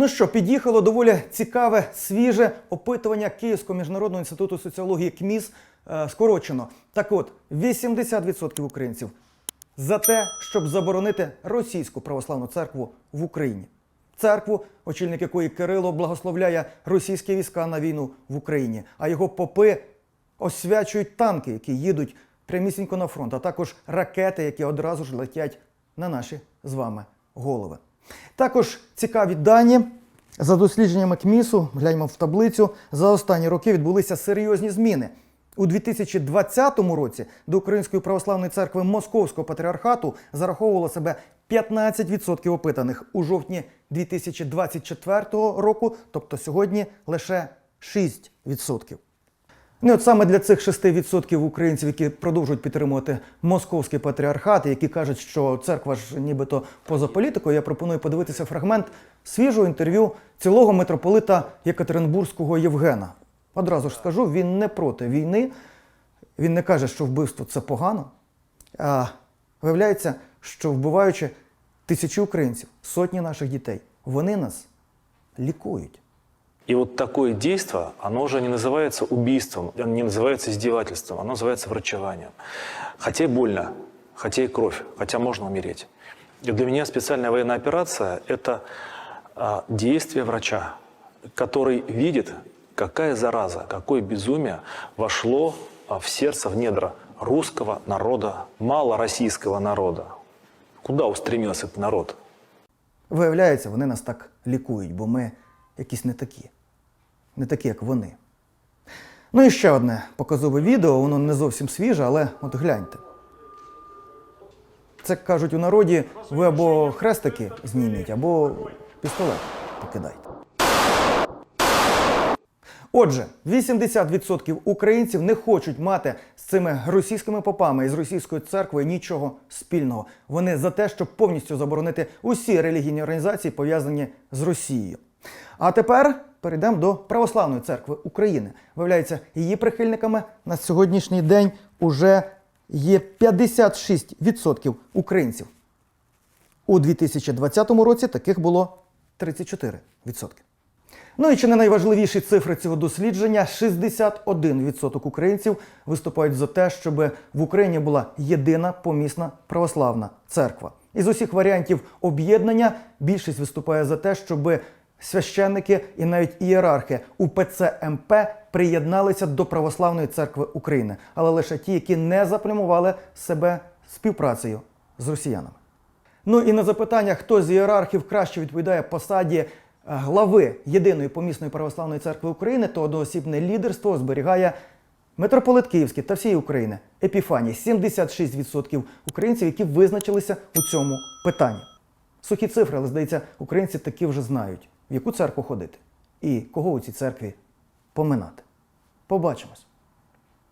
Ну що, під'їхало доволі цікаве, свіже опитування Київського міжнародного інституту соціології КМІС е, скорочено. Так от, 80% українців за те, щоб заборонити російську православну церкву в Україні. Церкву, очільник якої Кирило благословляє російські війська на війну в Україні, а його попи освячують танки, які їдуть прямісінько на фронт, а також ракети, які одразу ж летять на наші з вами голови. Також цікаві дані. За дослідженнями КМІСу, гляньмо в таблицю, за останні роки відбулися серйозні зміни. У 2020 році до Української православної церкви Московського патріархату зараховувало себе 15% опитаних у жовтні 2024 року, тобто сьогодні лише 6%. Ну, от саме для цих 6% українців, які продовжують підтримувати московський патріархат, які кажуть, що церква ж нібито поза політикою, я пропоную подивитися фрагмент свіжого інтерв'ю цілого митрополита Єкатеринбурзького Євгена. Одразу ж скажу, він не проти війни, він не каже, що вбивство це погано. А виявляється, що вбиваючи тисячі українців, сотні наших дітей, вони нас лікують. И вот такое действие, оно уже не называется убийством, оно не называется издевательством, оно называется врачеванием. Хотя и больно, хотя и кровь, хотя можно умереть. И для меня специальная военная операция – это а, действие врача, который видит, какая зараза, какое безумие вошло а, в сердце, в недра русского народа, малороссийского народа. Куда устремился этот народ? Виявляється, вони нас так лікують, бо ми якісь не такі. Не такі, як вони. Ну і ще одне показове відео, воно не зовсім свіже, але от гляньте. Це кажуть у народі, ви або хрестики зніміть, або пістолет покидайте. Отже, 80% українців не хочуть мати з цими російськими попами і з російською церквою нічого спільного. Вони за те, щоб повністю заборонити усі релігійні організації, пов'язані з Росією. А тепер перейдемо до Православної церкви України. Виявляється, її прихильниками на сьогоднішній день уже є 56% українців. У 2020 році таких було 34%. Ну і чи не найважливіші цифри цього дослідження: 61% українців виступають за те, щоб в Україні була єдина помісна православна церква. Із усіх варіантів об'єднання більшість виступає за те, щоб священники і навіть ієрархи УПЦ МП приєдналися до Православної церкви України, але лише ті, які не заплямували себе співпрацею з росіянами. Ну і на запитання, хто з ієрархів краще відповідає посаді е, глави єдиної помісної православної церкви України, то одноосібне лідерство зберігає митрополит Київський та всієї України Епіфаній 76% українців, які визначилися у цьому питанні. Сухі цифри, але здається, українці таки вже знають, в яку церкву ходити і кого у цій церкві поминати. Побачимось.